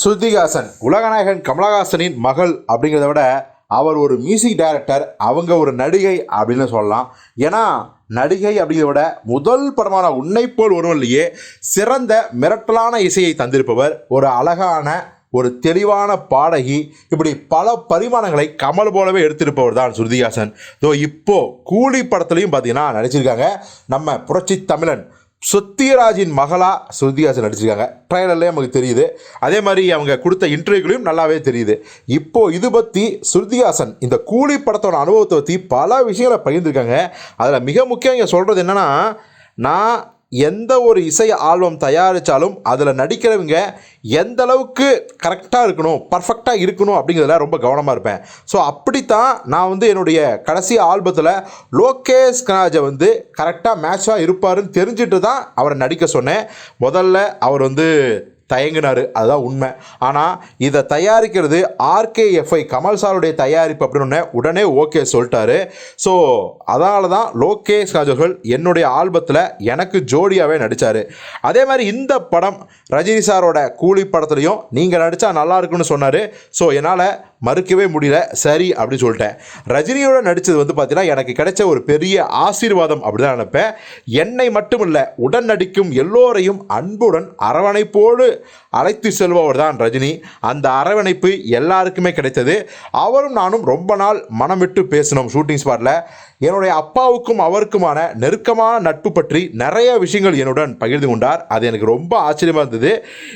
ஸ்ருதிஹாசன் உலகநாயகன் கமலஹாசனின் மகள் அப்படிங்கிறத விட அவர் ஒரு மியூசிக் டைரக்டர் அவங்க ஒரு நடிகை அப்படின்னு சொல்லலாம். ஏன்னா நடிகை அப்படிங்கிறத விட முதல் படமான உன்னை போல் ஒருவன்லேயே சிறந்த மிரட்டலான இசையை தந்திருப்பவர் ஒரு அழகான ஒரு தெளிவான பாடகி இப்படி பல பரிமாணங்களை கமல் போலவே எடுத்திருப்பவர் தான் ஸ்ருதிஹாசன். ஸோ இப்போது கூலி படத்துலையும் பார்த்தீங்கன்னா நடிச்சிருக்காங்க நம்ம புரட்சி தமிழன் சத்யராஜின் மகளா ஸ்ருதிஹாசன் நடிச்சிருக்காங்க. ட்ரைலர்லேயே நமக்கு தெரியுது. அதே மாதிரி அவங்க கொடுத்த இன்டர்வியூலையும் நல்லாவே தெரியுது. இப்போது இது பற்றி ஸ்ருதிஹாசன் இந்த கூலி படத்தோட அனுபவத்தை பற்றி பல விஷயங்களை பகிர்ந்துருக்காங்க. அதில் மிக முக்கியம் இங்கே சொல்கிறது என்னென்னா நான் எந்த ஒரு இசை ஆல்பம் தயாரித்தாலும் அதில் நடிக்கிறவங்க எந்த அளவுக்கு கரெக்டாக இருக்கணும் பர்ஃபெக்டாக இருக்கணும் அப்படிங்கிறதுல ரொம்ப கவனமாக இருப்பேன். ஸோ அப்படித்தான் நான் வந்து என்னுடைய கடைசி ஆல்பத்தில் லோகேஷ் கனாஜை வந்து கரெக்டாக மேட்சாக இருப்பாருன்னு தெரிஞ்சுட்டு தான் அவரை நடிக்க சொன்னேன். முதல்ல அவர் வந்து தயங்கினார். அதுதான் உண்மை. ஆனால் இதை தயாரிக்கிறது ஆர்கேஎஃப்ஐ கமல் சாருடைய தயாரிப்பு அப்படின்னு உடனே ஓகே சொல்லிட்டாரு. ஸோ அதனால தான் லோகேஷ் ராஜர்கள் என்னுடைய ஆல்பத்தில் எனக்கு ஜோடியாகவே நடித்தார் அதே மாதிரி இந்த படம் ரஜினி சாரோட கூலி படத்துலையும் நீங்கள் நடித்தா நல்லா இருக்குன்னு சொன்னார். ஸோ என்னால் மறுக்கவே முடியல. சரி அப்படின்னு சொல்லிட்டேன். ரஜினியோட நடித்தது வந்து பார்த்தீங்கன்னா எனக்கு கிடைச்ச ஒரு பெரிய ஆசீர்வாதம் அப்படி தான் நினைப்பேன். என்னை மட்டும் இல்லை உடன் நடிக்கும் எல்லோரையும் அன்புடன் அரவணைப்போடு அழைத்து செல்பவர் தான் ரஜினி. அந்த அரவணைப்பு எல்லாருக்குமே கிடைத்தது. அவரும் நானும் ரொம்ப நாள் மனம் விட்டு பேசினோம் ஷூட்டிங் ஸ்பாட்டில் என்னுடைய அப்பாவுக்கும் அவருக்குமான நெருக்கமான நட்பு பற்றி நிறைய விஷயங்கள் என்னுடன் பகிர்ந்து கொண்டார். அது எனக்கு ரொம்ப ஆச்சரியமாக இருந்தது.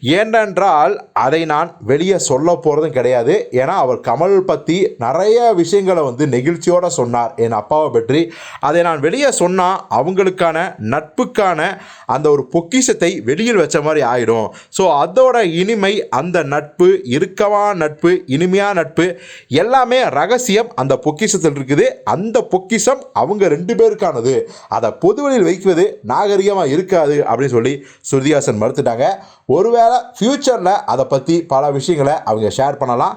ஏனென்றால் அதை நான் வெளியே சொல்ல போகிறதும் கிடையாது. ஏன்னா அவர் கமல் பற்றி நிறைய விஷயங்களை வந்து நெகிழ்ச்சியோடு சொன்னார் என் அப்பாவை பற்றி. அதை நான் வெளியே சொன்னால் அவங்களுக்கான நட்புக்கான அந்த ஒரு பொக்கிஷத்தை வெளியில் வச்ச மாதிரி ஆயிடும். ஸோ அதோட இனிமை அந்த நட்பு இறுக்கமான நட்பு இனிமையான நட்பு எல்லாமே ரகசியம் அந்த பொக்கிஷத்தில் இருக்குது. அந்த பொக்கிஷம் அவங்க ரெண்டு பேருக்கானது. அதை பொதுவெளியில் வைக்குவது நாகரிகமாக இருக்காது அப்படின்னு சொல்லி ஸ்ருதிஹாசன் மறுத்துட்டாங்க. ஒருவேளை ஃப்யூச்சரில் அதை பற்றி பல விஷயங்களை அவங்க ஷேர் பண்ணலாம்.